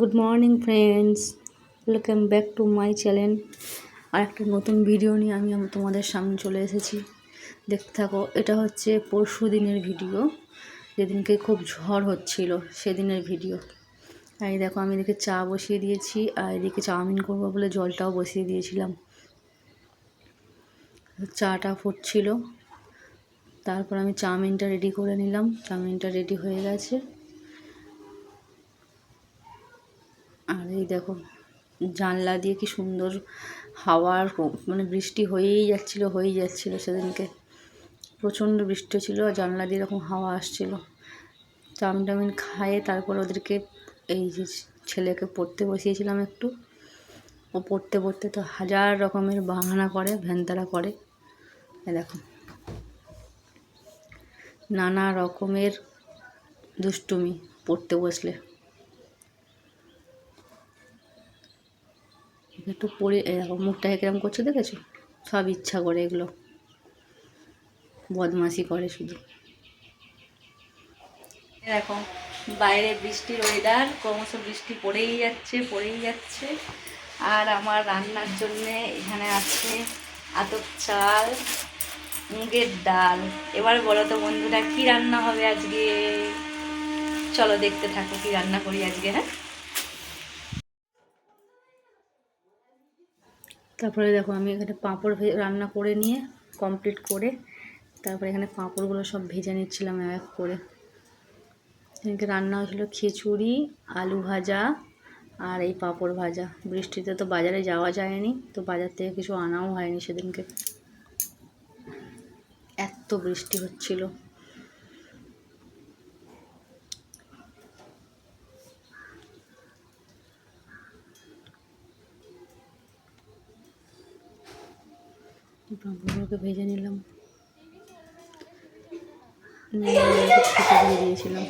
Good morning friends welcome back to my channel আর একটা নতুন video নিয়ে আমি তোমাদের সামনে চলে এসেছি। দেখতে থাকো, এটা হচ্ছে পরশু দিনের ভিডিও যেদিনকে খুব ঝড় হচ্ছিল, সেদিনের ভিডিও আর দেখো, আমি এদিকে চা বসিয়ে দিয়েছি, আর এদিকে চাউমিন করব বলে জলটাও বসিয়ে দিয়েছিলাম। চাটা ফুটছিল। তারপর আমি চাউমিনটা রেডি করে নিলাম। চাউমিনটা রেডি হয়ে গেছে। আর এই দেখো, জানলা দিয়ে কি সুন্দর হাওয়ার মানে বৃষ্টি হয়েই যাচ্ছিল হয়েই যাচ্ছিল সেদিনকে। প্রচণ্ড বৃষ্টি ছিল আর জানলা দিয়ে এরকম হাওয়া আসছিল। চাউমিন টাউমিন খাইয়ে তারপর ওদেরকে এই যে ছেলেকে পড়তে বসিয়েছিলাম একটু। ও পড়তে পড়তে তো হাজার রকমের বাহানা করে, ভ্যানতারা করে। দেখো, নানা রকমের দুষ্টুমি পড়তে বসলে। একটু পড়ে এরকম মুখটা কিরম করছে দেখেছ? সব ইচ্ছা করে এগুলো। বদমাশি করে শুধু। দেখো, বাইরে বৃষ্টির ওয়েদার ক্রমশ বৃষ্টি পড়েই যাচ্ছে পড়েই যাচ্ছে। আর আমার রান্নার জন্যে এখানে আছে আতপ চাল, মুগের ডাল। এবার বলো তো বন্ধুরা, কি রান্না হবে আজকে? চলো দেখতে থাকো, কি রান্না করি আজকে হ্যাঁ? তারপরে দেখো আমি এখানে পাঁপড় রান্না করে নিয়ে কমপ্লিট করে তারপরে এখানে পাঁপড়গুলো সব ভেজে নিচ্ছিলাম এক করে। এখানে রান্না হয়েছিল খিচুড়ি, আলু ভাজা আর এই পাঁপড় ভাজা। বৃষ্টিতে তো বাজারে যাওয়া যায়নি, তো বাজার থেকে কিছু আনাও হয়নি সেদিনকে। এত বৃষ্টি হচ্ছিল। পাঁপড়গুলোকে ভেজে নিলাম। দিয়েছিলাম।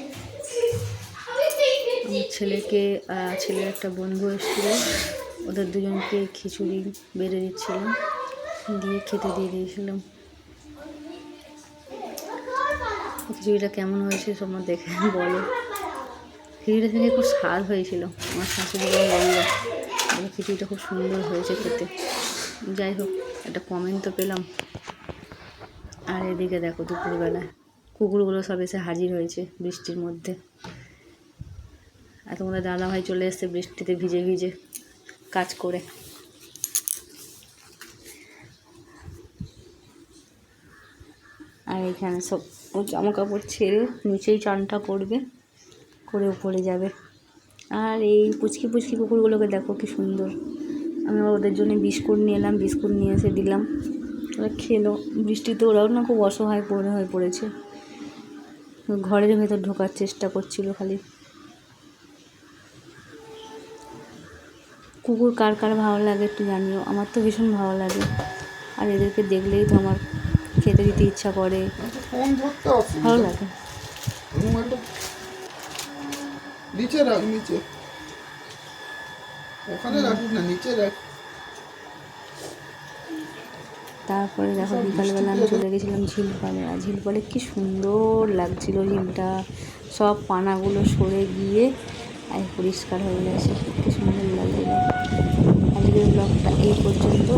আমার ছেলেকে ছেলের একটা বন্ধু এসেছিল। ওদের দুজনকে খিচুড়ি বেড়ে দিচ্ছিলাম, দিয়ে খেতে দিয়ে দিয়েছিলাম। খিচুড়িটা কেমন হয়েছে তোমরা দেখে বলো। খিচুড়িটা থেকে খুব স্বাদ হয়েছিল। আমার শাশুড়ি বলল খিচুড়িটা খুব সুন্দর হয়েছে খেতে। যাই হোক। একটা কমেন্ট তো পেলাম। আর এদিকে দেখো দুপুরবেলায় কুকুরগুলো সব এসে হাজির হয়েছে বৃষ্টির মধ্যে। আর তোমাদের দাদাভাই চলে এসছে বৃষ্টিতে ভিজে ভিজে কাজ করে। আর এখানে সব ও জামা কাপড় ছেড়ে নিচেই চানটা করবে, করে উপরে যাবে। আর এই পুচকি পুচকি কুকুরগুলোকে দেখো কি সুন্দর। আমি ওদের জন্য বিস্কুট নিয়ে এলাম, বিস্কুট নিয়ে এসে দিলাম। ওরা খেলো। বৃষ্টিতে ওরাও না খুব অসহায় পড়ে হয়ে পড়েছে। ঘরের ভেতর ঢোকার চেষ্টা করছিল খালি। কুকুর কার কার ভালো লাগে একটু জানিও। আমার তো ভীষণ ভালো লাগে। আর এদেরকে দেখলেই তো আমার খেতে দিতে ইচ্ছা করে। ভালো লাগে। নিচে রাখ, নিচে। ওখানে রাখিস না নিচে রাখ। তারপরে দেখো বিকালবেলা আমি চলে গেছিলাম ঝিলপালে আর ঝিলপালে কি সুন্দর লাগছিল ঝিলটা সব পানাগুলো সরে গিয়ে আর পরিষ্কার হয়ে গেছে। কি সুন্দর লাগছিল আজকের ব্লগটা এই পর্যন্ত।